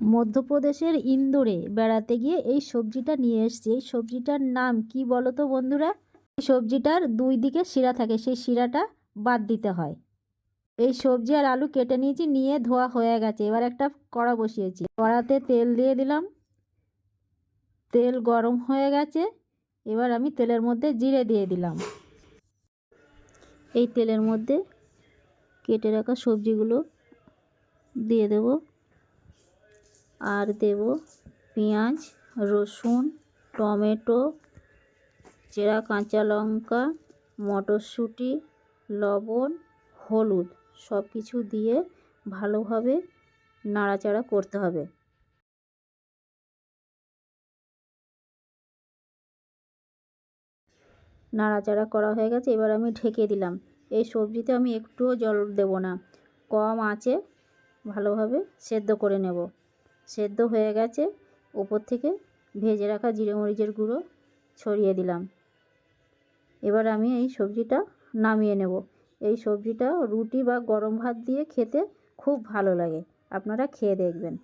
মধ্যপ্রদেশের ইন্দোরে বেড়াতে গিয়ে এই সবজিটা নিয়ে এসেছি। এই সবজিটার নাম কি বলো তো বন্ধুরা? এই সবজিটার দুই দিকে শিরা থাকে, সেই শিরাটা বাদ দিতে হয়। এই সবজি আর আলু কেটে নিয়েছি, নিয়ে ধোয়া হয়ে গেছে। এবার একটা কড়া বসিয়েছি। কড়াতে তেল দিয়ে দিলাম। তেল গরম হয়ে গেছে। এবার আমি তেলের মধ্যে জিরে দিয়ে দিলাম। এই তেলের মধ্যে কেটে রাখা সবজিগুলো দিয়ে দেব। আর দেব পেঁয়াজ, রসুন, টমেটো, চেরা কাঁচা লঙ্কা, মটরশুঁটি, লবণ, হলুদ। সব কিছু দিয়ে ভালোভাবে নাড়াচাড়া করতে হবে। নাড়াচাড়া করা হয়ে গেছে, এবার আমি ঢেকে দিলাম। এই সবজিতে আমি একটুও জল দেব না। কম আঁচে ভালোভাবে সেদ্ধ করে নেব। সেদ্ধ হয়ে গেছে। ওপর থেকে ভেজে রাখা জিরে মরিচের গুঁড়ো ছড়িয়ে দিলাম। এবার আমি এই সবজিটা নামিয়ে নেব। এই সবজিটা রুটি বা গরম ভাত দিয়ে খেতে খুব ভালো লাগে। আপনারা খেয়ে দেখবেন।